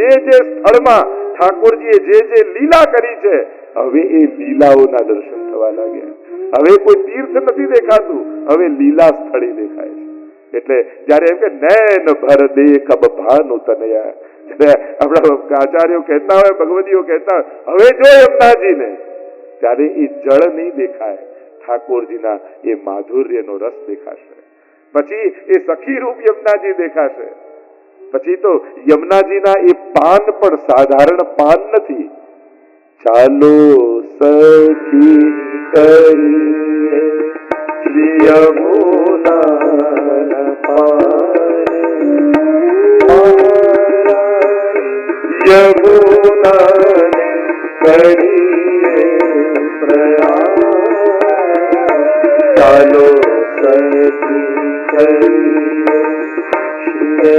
જે જે સ્થળમાં ઠાકોરજીએ જે જે લીલા કરી છે, હવે એ લીલાઓના દર્શન થવા લાગ્યા. હવે કોઈ તીર્થ નથી દેખાતું, હવે લીલા સ્થળી દેખાય છે. એટલે જ્યારે એમ કે નૈન ભર દેખ ભાનુ તનયા. આપણા આચાર્યો કહેતા હોય ભગવતીઓ કહેતા હોય, હવે જો યમુનાજીને. ત્યારે એ જળ નહીં દેખાય, ઠાકોરજીના એ માધુર્યનો રસ દેખાશે. પછી એ સખી રૂપ યમુનાજી દેખાશે. પછી તો યમુનાજીના એ પાન પણ સાધારણ પાન નથી ચાલો સખી કરી શ્રી યમુના કરીએ પ્રયાણ ચાલો સખી પાર. ચાલ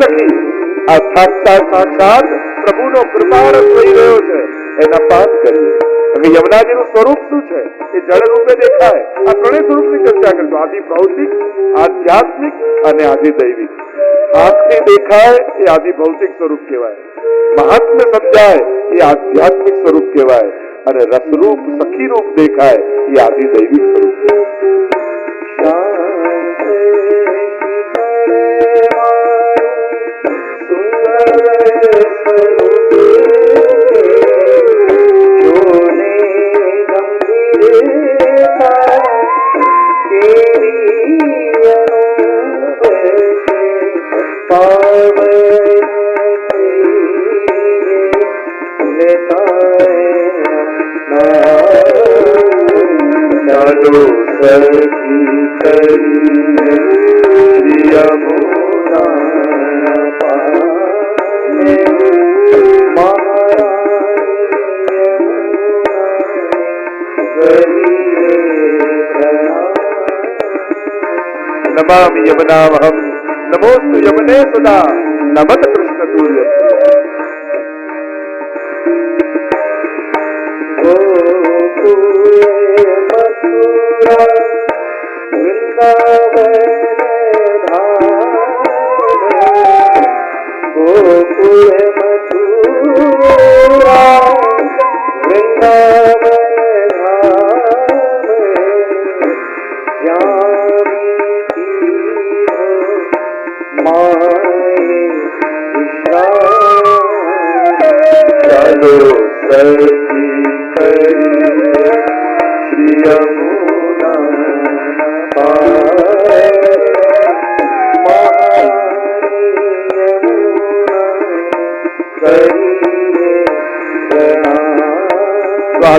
સખી. આ સાક્ષાત સાક્ષાત પ્રભુનો કૃપારસ થઈ રહ્યો છે. એના પાન કરીએ હવે યમુનાજીનું સ્વરૂપ શું છે? એ જળ રૂપે દેખાય. આ ત્રણેય સ્વરૂપની ચર્ચા કરજો આદિ ભૌતિક, આધ્યાત્મિક અને આદિ દૈવિક. આંખથી દેખાય એ આદિ ભૌતિક સ્વરૂપ કહેવાય. મહાત્મ્ય સમજાય એ આધ્યાત્મિક સ્વરૂપ કહેવાય. અને રસરૂપ સખી રૂપ દેખાય એ આદિ દૈવિક સ્વરૂપ ચાલો નમામિ યમનામહમ નમોસ્તુ યમને સદા નમત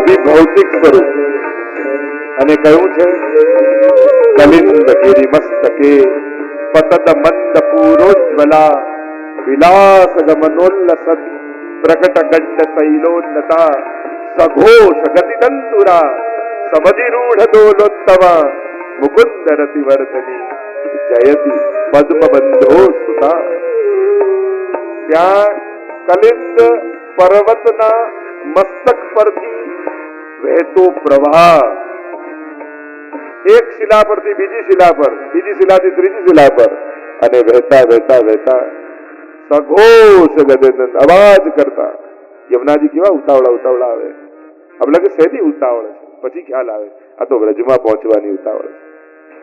શ્રી ભૌતિક સ્વરૂપ. અને કયું છે કલિંદ ગિરી મસ્તકે પતત મંદ પૂરોજ્વલા વિલાસ ગમનોલ્લસત પ્રકટ ગંડ શૈલોન્નતા સઘોષ ગતિ તંતુરા સમધિરૂઢ દોલોત્તમ મુકુંદ રતિ વર્ધની જયતિ પદ્મ બંધો સુતા ત્યાં કલિંદ પર્વતના મસ્તક પરથી વહેતો પ્રવાહ એક શિલા પરથી બીજી શિલા પર બીજી શિલાથી ત્રીજી શિલા પર અને વહેતા વહેતા વહેતા સઘોષ ગજેન્દ્ર અવાજ કરતા. યમુનાજી કેવા ઉતાવળા ઉતાવળા આવે. આપણે કે શેની ઉતાવળ છે? પછી ખ્યાલ આવે. આ તો વ્રજમાં પહોંચવાની ઉતાવળ છે.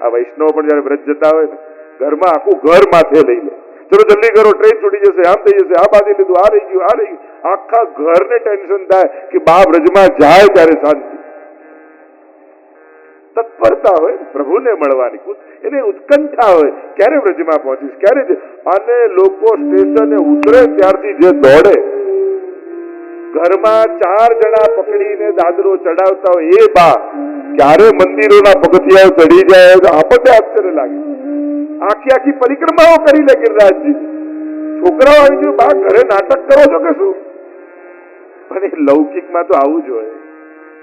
આ વૈષ્ણવ પણ જયારે વ્રજ જતા હોય ને, ઘરમાં આખું ઘર માથે લઈ લે. ચલો જલ્દી કરો ટ્રેન છૂટી જશે, આમ થઈ જશે, આ બાંધી લીધું, આ રહી ગયું, આ રહી ગયું. આખા ઘરને ટેન્શન થાય કે બા વ્રજમાં જાય ત્યારે શાંતિ. તત્પરતા હોય, પ્રભુને મળવાની એને ઉત્કંઠા હોય, ક્યારે વ્રજમાં પહોંચીશ? ક્યારે અને લોકો સ્ટેશને ઉતરે ત્યારથી જે દોડે. ઘરમાં ચાર જણા પકડીને દાદરો ચડાવતા હોય, એ બા, ક્યારે મંદિરોના પગથિયા ચડી જાય આપણને આશ્ચર્ય લાગે. આખી આખી પરિક્રમાઓ કરી લે ગિરિરાજજી. છોકરાઓ આવી ગયું બા, ઘરે નાટક કરો છો કે શું? પણ એ લૌકિકમાં તો આવું જ હોય.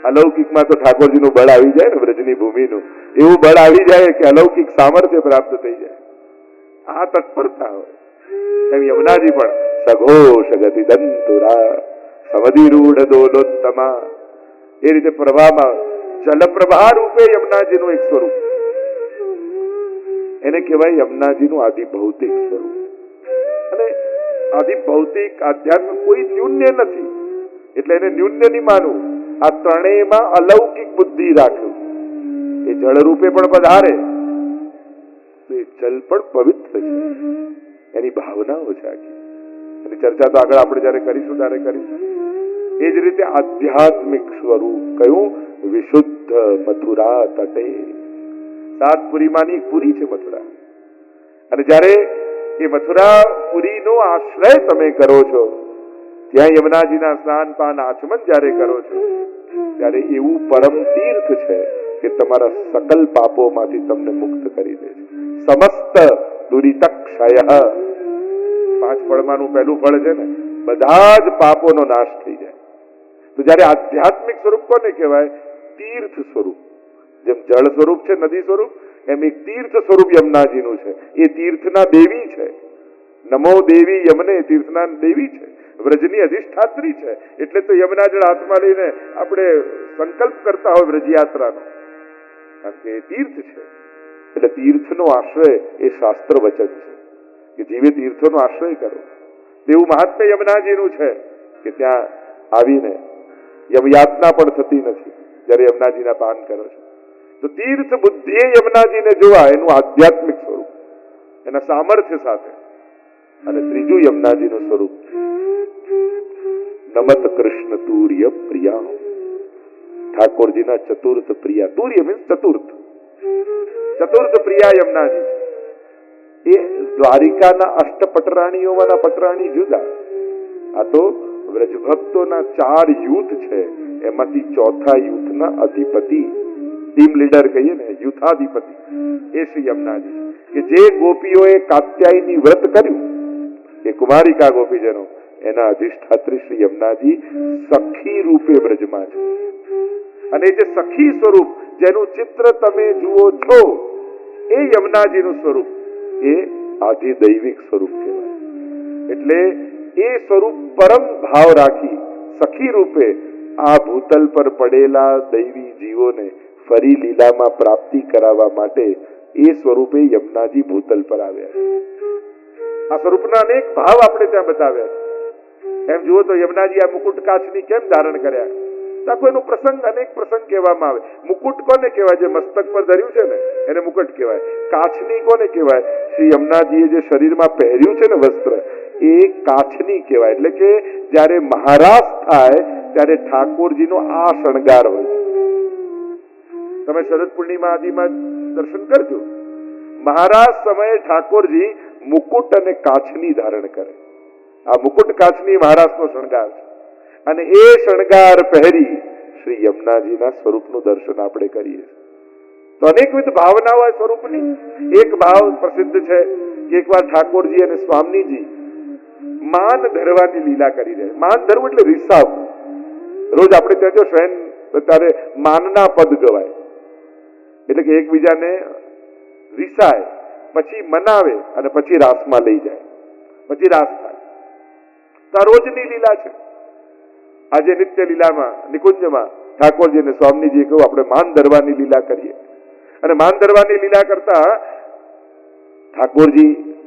અલૌકિકમાં તો ઠાકોરજીનું બળ આવી જાય ને વ્રજની ભૂમિનું. એવું બળ આવી જાય કે અલૌકિક સામર્થ્ય પ્રાપ્ત થઈ જાય. આ તત્પરતા હોય. એમ યમુનાજી પણ સઘોષ ગતિ દંતુરા સમધિરૂઢ દોલોત્તમા. એ રીતે પ્રવાહમાં જલપ્રભા રૂપે યમુનાજીનું એક સ્વરૂપ. એને કહેવાય યમુનાજીનું આદિ ભૌતિક સ્વરૂપ. અને આદિ ભૌતિક આધ્યાત્મ કોઈ ન્યૂન્ય નથી. એટલે એને ન્યૂન્ય નહીં માનવું. આ ત્રણેયમાં અલૌકિક બુદ્ધિ રાખ્યું. એ જળ રૂપે પણ પધારે. તો એ જલ પણ પવિત્ર છે. એની ભાવનાઓ છે આખી. એની ચર્ચા તો આગળ આપણે જ્યારે કરીશું ત્યારે કરીશું. એ જ રીતે આધ્યાત્મિક સ્વરૂપ કયું? વિશુદ્ધ મથુરા તટે. સાતપુરીમાંની એક પુરી છે મથુરા. અને જ્યારે એ મથુરા પુરીનો આશ્રય તમે કરો છો ત્યાં યમુનાજીના સ્નાન પાન આચમન જ્યારે કરો છો, ત્યારે એવું પરમ તીર્થ છે કે તમારા સકલ પાપોમાંથી તમને મુક્ત કરી દે છે. સમસ્ત દુરિતક્ષય. પાંચ ફળમાંનું પહેલું ફળ છે ને, બધા જ પાપોનો નાશ થઈ જાય. તો જ્યારે આધ્યાત્મિક સ્વરૂપ કોને કહેવાય? તીર્થ સ્વરૂપ. જેમ જળ સ્વરૂપ છે, નદી સ્વરૂપ, એમ એક તીર્થ સ્વરૂપ યમુનાજીનું છે. એ તીર્થના દેવી છે. નમો દેવી યમને તીર્થના દેવી છે. વ્રજની અધિષ્ઠાત્રી છે. એટલે તો યમુના જળ હાથમાં લઈને આપણે સંકલ્પ કરતા હોય વ્રજયાત્રાનો. કે તીર્થ છે. એટલે તીર્થનો આશ્રય એ શાસ્ત્ર વચન છે. કે જીવે તીર્થોનો આશ્રય કરો. તેવું મહાત્મ્ય યમનાજીનું છે કે ત્યાં આવીને યમયાતના પણ થતી નથી. જ્યારે યમનાજીના પાન કરો છો. તો તીર્થ બુદ્ધિએ યમનાજીને જોવા એનું આધ્યાત્મિક સ્વરૂપ. એના સામર્થ્ય સાથે. અને ત્રીજું યમનાજીનું સ્વરૂપ. નમત કૃષ્ણ તુર્ય પ્રિયા. ઠાકોરજીના ચતુર્થ પ્રિયા. તુર્ય મીન્સ ચતુર્થ. ચતુર્થ પ્રિયા યમુનાજી એ દ્વારિકાના અષ્ટ પટરાણીઓમાંના પટરાણી જુદા. આ તો વ્રજભક્તોના ચાર યુથ છે. એમાંથી ચોથા યુથના અધિપતિ. ટીમ લીડર કહીએ ને, યુથાધિપતિ. એ શ્રી યમુનાજી કે જે ગોપીઓએ કાત્યાયની વ્રત કર્યું, એ કુમારિકા ગોપીજનો એના અધિષ્ઠાત્રી શ્રી યમુનાજી સખી રૂપે બ્રજમાં છે. અને જે સખી સ્વરૂપ જેનું ચિત્ર તમે જુઓ છો, એ યમુનાજીનું સ્વરૂપ. એ આધિદૈવિક સ્વરૂપ કહેવાય. એટલે એ સ્વરૂપ પરમ ભાવ રાખી સખી રૂપે આ ભૂતલ પર પડેલા દૈવી જીવોને ફરી લીલામાં પ્રાપ્તિ કરાવવા માટે એ સ્વરૂપે યમુનાજી ભૂતલ પર આવ્યા છે. આ સ્વરૂપના અનેક ભાવ આપણે ત્યાં બતાવ્યા છે. એમ જુઓ તો યમુનાજી આ મુકુટ કાચની કેમ ધારણ કર્યા? આખો એનો પ્રસંગ અનેક પ્રસંગ કહેવામાં આવે. મુકુટ કોને કહેવાય? જે મસ્તક પર ધર્યું છે ને, એને મુકુટ કહેવાય. કાચની કોને કહેવાય? શ્રી યમુનાજીએ જે શરીરમાં પહેર્યું છે ને વસ્ત્ર, એ કાચની કહેવાય. એટલે કે જ્યારે મહારાજ થાય, ત્યારે ઠાકોરજીનો આ શણગાર હોય છે. તમે શરદ પૂર્ણિમા આદિમાં દર્શન કરજો. મહારાજ સમયે ઠાકોરજી મુકુટ અને કાચની ધારણ કરે. આ મુકુટ કાચની મહારાજનો શણગાર છે. અને એ શણગાર પહેરી શ્રી યમુનાજીના સ્વરૂપનું દર્શન આપણે કરીએ તો અનેકવિધ ભાવનાઓ સ્વરૂપની. એક ભાવ પ્રસિદ્ધ છે કે એકવાર ઠાકોરજી અને સ્વામીજી માન ધરવાની લીલા કરી રહ્યા માન ધરવું એટલે રિસાવ. રોજ આપણે ત્યાં જો શયન ત્યારે માનના પદ ગવાય. એટલે કે એકબીજાને રિસાય, પછી મનાવે અને પછી રાસમાં લઈ જાય. પછી રાસ આ રોજની લીલા છે. આજે નિત્ય લીલામાં, નિકુંજમાં ઠાકોરજી ને સ્વામીજી કહ્યું, આપણે માન ધરવાની લીલા કરીએ. અને માન ધરવાની લીલા કરતા ઠાકોરજી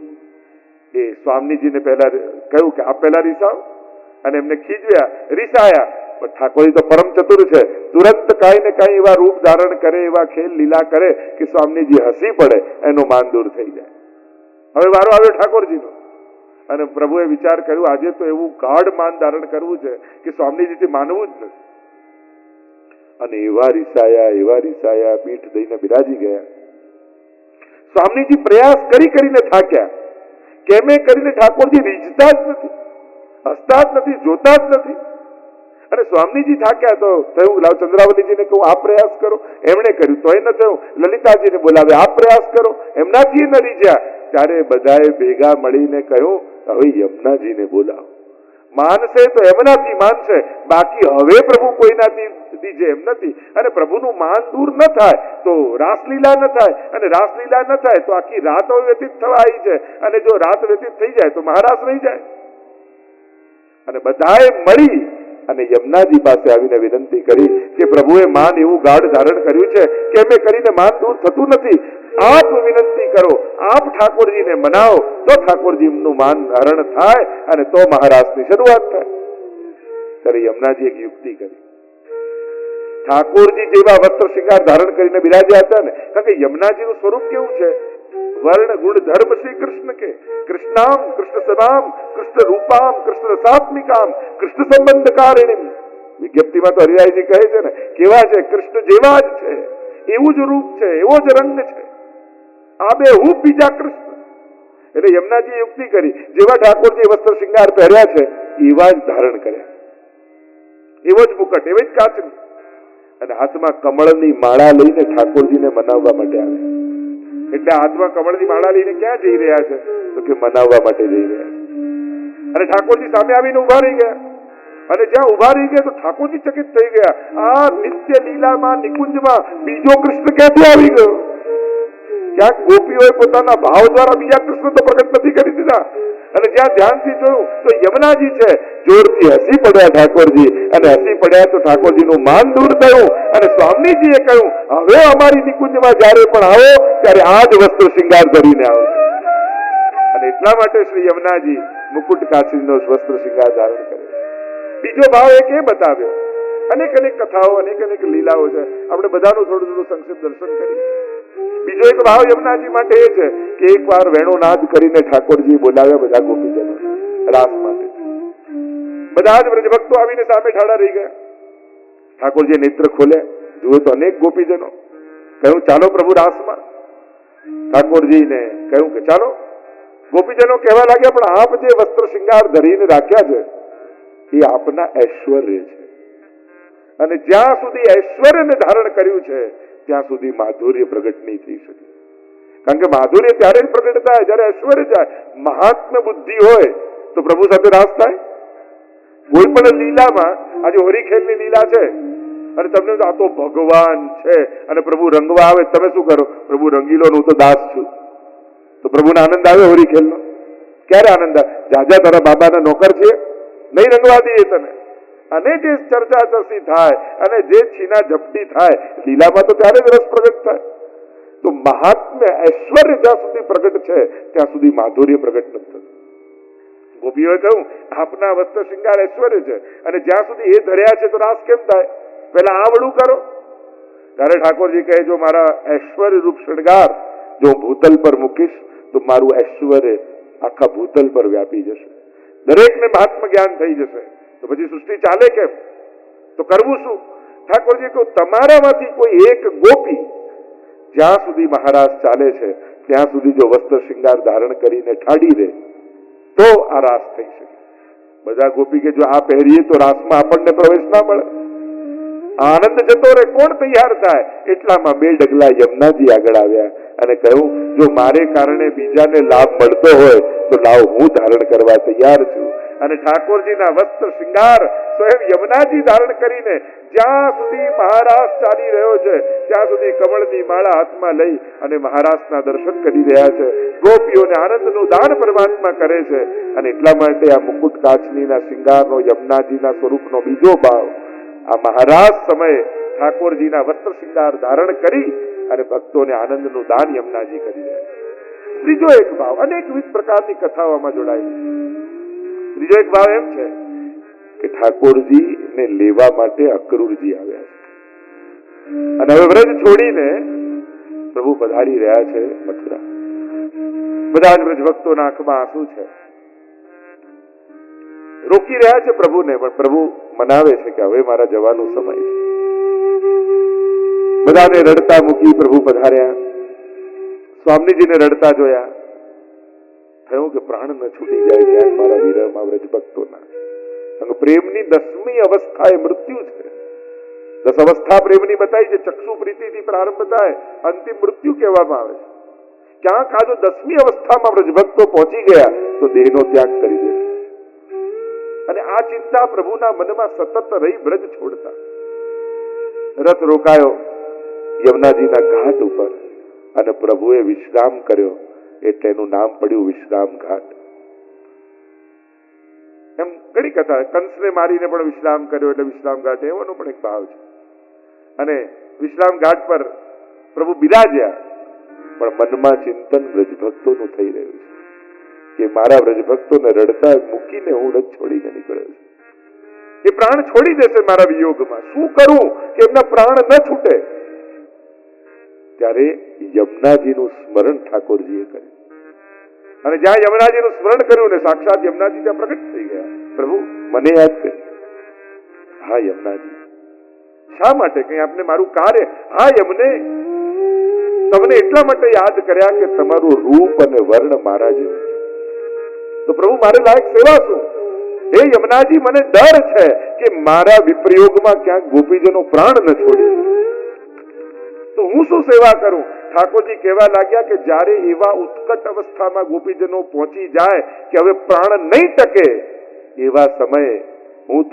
એ સ્વામીજીને પહેલા કહ્યું કે આ પહેલા રીસાવ. અને એમને ખીજવ્યા, રીસાયા. પણ ઠાકોરજી તો પરમ ચતુર છે. તુરંત કાંઈ ને કાંઈ એવા રૂપ ધારણ કરે, એવા ખેલ લીલા કરે કે સ્વામીજી હસી પડે, એનું માન દૂર થઈ જાય. હવે વારો આવ્યો ઠાકોરજીનો. અને પ્રભુએ વિચાર કર્યો, આજે તો એવું ગાઢ માન ધારણ કરવું છે કે સ્વામીજીથી માનવું જ નથી. અને એવા રીસાયા એવા રીસાયા, પીઠ દઈને બિરાજી ગયા. સ્વામીજી પ્રયાસ કરી કરીને થાક્યા. કેમે કરીને ઠાકોરજી રીઝતા જ નથી, હસતા જ નથી, જોતા જ નથી. અને સ્વામીજી થાક્યા તો થયું, લાવ ચંદ્રાવલીજીને કહું, આ પ્રયાસ કરો. એમણે કર્યું તો એ ન થયું. લલિતાજીને બોલાવે આ પ્રયાસ કરો. એમનાથી ન રીઝ્યા. ત્યારે બધાએ ભેગા મળીને કહ્યું હવે યમુનાજીને બોલાવો. માનશે તો એમનાથી માનશે. બાકી હવે પ્રભુ કોઈનાથી દીજે એમ નથી. અને પ્રભુનું માન દૂર ન થાય તો રાસલીલા ન થાય. અને રાસલીલા ન થાય તો આખી રાત વ્યતીત થવા આવી છે. અને જો રાત વ્યતીત થઈ જાય તો મહારાસ રહી જાય. અને બધાએ મળી અને યમુનાજી પાસે આવીને વિનંતી કરી કે પ્રભુએ માન એવું ગાઢ ધારણ કર્યું છે કે અમે કરીને માન દૂર થતું નથી. આપ વિનંતી કરો, આપ ઠાકોરજીને મનાવો, તો ઠાકોરજીનું માન ધારણ થાય અને તો મહારાજની શરૂઆત થાય. ત્યારે યમુનાજી એક યુક્તિ કરી. ઠાકોરજી જેવા વસ્ત્ર શિકાર ધારણ કરીને બિરાજ્યા હતા ને, કારણ કે યમુનાજીનું સ્વરૂપ કેવું છે? વર્ણ ગુણ ધર્મ શ્રી કૃષ્ણ કે કૃષ્ણામ કૃષ્ણ સદામ કૃષ્ણ રૂપામ કૃષ્ણ સાત્મિકામ કૃષ્ણ સંબંધ કારિણીમ વિજ્ઞપ્તિમાં તો હરિરાયજી કહે છે ને કેવા છે કૃષ્ણ જેવા જ છે એવું જ રૂપ છે એવો જ રંગ છે આ બે હું બીજા કૃષ્ણ એટલે યમુનાજી યુક્તિ કરી જેવા ઠાકોરજી વસ્ત્ર શિંગાર પહેર્યા છે એવા જ ધારણ કર્યા એવો જ મુકટ એવી જ કાચની અને હાથમાં કમળની માળા લઈને ઠાકોરજીને મનાવવા માટે આવે એટલે હાથમાં કમળની માળા લઈને ક્યાં જઈ રહ્યા છે? તો કે મનાવવા માટે જઈ રહ્યા છે. અને ઠાકોરજી સામે આવીને ઊભા રહી ગયા. અને જ્યાં ઊભા રહી ગયા તો ઠાકોરજી ચકિત થઈ ગયા. આ નિત્ય લીલામાં નિકુંજમાં બીજો કૃષ્ણ ક્યાંથી આવી ગયો? ક્યાંક ગોપીઓએ પોતાના ભાવ દ્વારા બીજા કૃષ્ણ તો પ્રગટ નથી કરી દીધા. અને જ્યાં ધ્યાનથી જોયું, તો યમુનાજી છે, જોરથી હસી પડ્યા ઠાકોરજી. અને હસી પડ્યા તો ઠાકોરજીનું માન દૂર થયું. અને સ્વામીજીએ કહ્યું, હવે અમારી નિકુંજમાં જ્યારે પણ આવો, ત્યારે આ જ વસ્ત્ર શિંગાર ધરીને આવો. અને એટલા માટે શ્રી યમુનાજી મુકુટ કાચીનો વસ્ત્ર શિંગાર ધારણ કરે બીજો ભાવ એક એ બતાવ્યો. અનેક અનેક કથાઓ, અનેક અનેક લીલાઓ છે. આપણે બધાનું થોડું થોડું સંક્ષિપ્ત દર્શન કરીએ. બીજો એક ભાવ યમુનાજી માટે એ છે કે એકવાર વેણુ નાદ કરીને ઠાકોરજી બોલાવ્યા બધા ગોપીજનો રાસ માટે. બધા જ વ્રજભક્તો આવીને સામે ઠાડા રહી ગયા. ઠાકોરજી નેત્ર ખોલે જુએ તો અનેક ગોપીજનો. કહ્યું, ચાલો પ્રભુ રાસમાં. ઠાકોરજીને કહ્યું કે ચાલો, ગોપીજનો કહેવા લાગ્યા, પણ આપ જે વસ્ત્ર શિંગાર ધરીને રાખ્યા છે, એ આપના ઐશ્વર્ય છે. અને જ્યાં સુધી ઐશ્વર્યને ધારણ કર્યું છે ત્યાં સુધી માધુર્ય પ્રગટ નહીં થઈ શકે. કારણ કે માધુર્ય ત્યારે જ પ્રગટ થાય જ્યારે ઐશ્વર્ય જાય. મહાત્મ્ય બુદ્ધિ હોય તો પ્રભુ સાથે રાસ થાય. કોઈ પણ લીલામાં, આજે હોરીખેલની લીલા છે. અને તમને આ તો ભગવાન છે. અને પ્રભુ રંગવા આવે, તમે શું કરો? પ્રભુ રંગીલો હું તો દાસ છું. તો પ્રભુને આનંદ આવે હોરી ખેલનો ક્યારે આનંદ આવે? જાજા તારા બાબાના નોકર છે? નહીં રંગવા દઈએ તને. અને જે ચર્ચા ચર્ચી થાય અને જે છીના ઝપટી થાય, લીલામાં તો ત્યારે જ રસ પ્રગટ થાય. તો મહાત્મ્ય ઐશ્વર્ય જ્યાં સુધી પ્રગટ છે, ત્યાં સુધી માધુર્ય પ્રગટ નથી થતું. ગોપીઓએ કહ્યું, આપના વસ્ત્ર શૃંગાર ઐશ્વર્ય છે, અને જ્યાં સુધી એ ધર્યા છે તો રાસ કેમ થાય? પહેલા આ વડું કરો. ત્યારે ઠાકોરજી કહે, જો મારા ઐશ્વર્ય રૂપ શૃંગાર જો હું ભૂતલ પર મૂકીશ, તો મારું ઐશ્વર્ય આખા ભૂતલ પર વ્યાપી જશે. દરેકને મહાત્મ જ્ઞાન થઈ જશે. ચાલે કેમ? તો કરવું શું? ઠાકોરજી કહ્યું, તમારામાંથી કોઈ એક ગોપી જ્યાં સુધી મહારાજ ચાલે છે, ત્યાં સુધી જો વસ્ત્ર શૃંગાર ધારણ કરીને ઠાડી દે, તો આ રાસ થઈ શકે. બધા ગોપી કે જો આ પહેરીએ તો રાસમાં આપણને પ્રવેશ ના મળે. આનંદ જતો રે કોણ તૈયાર થાય? એટલામાં બે ડગલા યમુનાજી આગળ આવ્યા અને કહ્યું, જો મારે કારણે બીજાને લાભ મળતો હોય, તો લાવ હું ધારણ કરવા તૈયાર છું. અને ઠાકોરજીના વસ્ત્ર શૃંગાર સ્વયં યમુનાજી ધારણ કરીને જ્યાં સુધી મહારાજ ચાલી રહ્યો છે, ત્યાં સુધી કમળની માળા હાથમાં લઈ અને મહારાજના દર્શન કરી રહ્યા છે. ગોપીઓને આનંદનું દાન પરમાત્મા કરે છે અને એટલા માટે આ મુકુટ કાચનીના શૃંગારનો, યમુનાજીના સ્વરૂપનો બીજો ભાવ. આ મહારાજ સમયે ઠાકોરજીના વસ્ત્ર શિંગાર ધારણ કરી અને ભક્તોને આનંદનું દાન યમુનાજી કરી રહ્યા છે. ત્રીજો એક ભાવ અનેકવિધ પ્રકારની કથાઓમાં જોડાયેલી છે. ત્રીજો એક ભાવ એમ છે કે ઠાકોરજી ને લેવા માટે અક્રૂરજી આવ્યા છે. અને હવે વ્રજ છોડીને પ્રભુ પધારી રહ્યા છે મથુરા. બધા જ વ્રજ ભક્તોના આંખમાં આંસુ છે. રોકી રહ્યા છે પ્રભુને, પણ પ્રભુ મનાવે છે કે હવે મારા જવાનો સમય છે. બધાને રડતા મૂકી પ્રભુ પધાર્યા. સ્વામીજીને રડતા જોયા. થયું કે પ્રાણ ન છૂટી જાય ક્યાંક મારા વિરહમાં વ્રજ ભક્તોના. કારણ પ્રેમની દસમી અવસ્થા એ મૃત્યુ છે. દસ અવસ્થા પ્રેમની બતાવી છે, ચક્ષુ પ્રીતિથી પ્રારંભ થાય, અંતિમ મૃત્યુ કહેવામાં આવે છે. ક્યાંક આ જો દસમી અવસ્થામાં વ્રજભક્તો પહોંચી ગયા, તો દેહનો ત્યાગ કરી દેશે. અને આ ચિંતા પ્રભુના મનમાં સતત રહી વ્રજ છોડતા. રથ રોકાયો, યમુનાજીના ઘાટ ઉપર, અને પ્રભુએ વિશ્રામ કર્યો. એટલે એનું નામ પડ્યું વિશ્રામ ઘાટ. એમ ઘણી કથા, કંસને મારીને પણ વિશ્રામ કર્યો એટલે વિશ્રામ ઘાટ એવાનો પણ એક ભાવ છે. અને વિશ્રામ ઘાટ પર પ્રભુ બિરાજ્યા, પણ મનમાં ચિંતન વ્રજભક્તોનું થઈ રહ્યું છે. કે મારા વ્રજભક્તોને રડતા મૂકીને હું રજ છોડીને નીકળ્યો છું. એ પ્રાણ છોડી દેશે મારા વિયોગમાં. શું કરું કે એમના પ્રાણ ન છૂટે? ત્યારે યમુનાજીનું સ્મરણ ઠાકોરજીએ કર્યું. અને જ્યાં યમુનાજીનું સ્મરણ કર્યું ને સાક્ષાત યમુનાજી ત્યાં પ્રગટ થઈ ગયા. પ્રભુ, મને યાદ કરી હા, યમુનાજી. શા માટે? કઈ આપને મારું કાર્ય હા, યમને. તમને એટલા માટે યાદ કર્યા કે તમારું રૂપ અને વર્ણ મારા જેવું તો પ્રભુ, મારે લાયક સેવા શું? હે યમુનાજી, મને ડર છે કે મારા વિપ્રયોગમાં ક્યાંક ગોપીજનો પ્રાણ ન છોડી. તો હું શું સેવા કરું? ઠાકોરજી કહેવા લાગ્યા કે જ્યારે એવા ઉત્કટ અવસ્થામાં ગોપીજનો પહોંચી જાય કે હવે પ્રાણ નહીં ટકે એવા સમયે હું